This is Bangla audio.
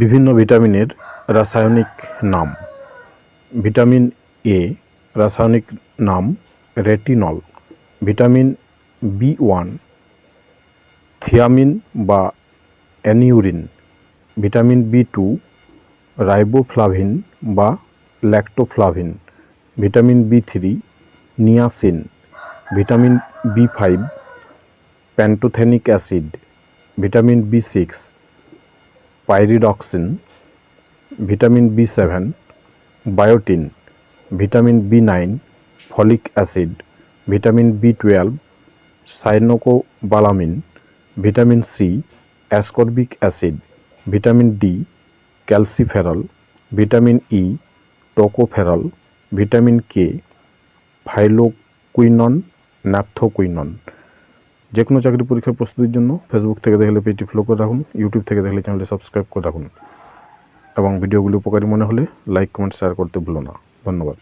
বিভিন্ন ভিটামিনের রাসায়নিক নাম। ভিটামিন এ রাসায়নিক নাম retinol. Vitamin B one thiamine বা aneurin. Vitamin B two riboflavin বা lactoflavin. Vitamin B three niacin. Vitamin B five pantothenic acid. Vitamin B six pyridoxine, vitamin B seven, biotin, vitamin B nine, folic acid, vitamin B twelve, cyanocobalamin, vitamin C, ascorbic acid, vitamin D, calciferol, vitamin E, tocopherol, vitamin K, phylloquinone, naphthoquinone. যে কোনো চাকরি পরীক্ষার প্রস্তুতির জন্য ফেসবুক থেকে দেখলে পেজটি ফলো করে রাখুন ইউটিউব থেকে দেখলে চ্যানেলটি সাবস্ক্রাইব করে রাখুন এবং ভিডিওগুলি উপকারী মনে হলে লাইক কমেন্ট শেয়ার করতে ভুলো না। ধন্যবাদ।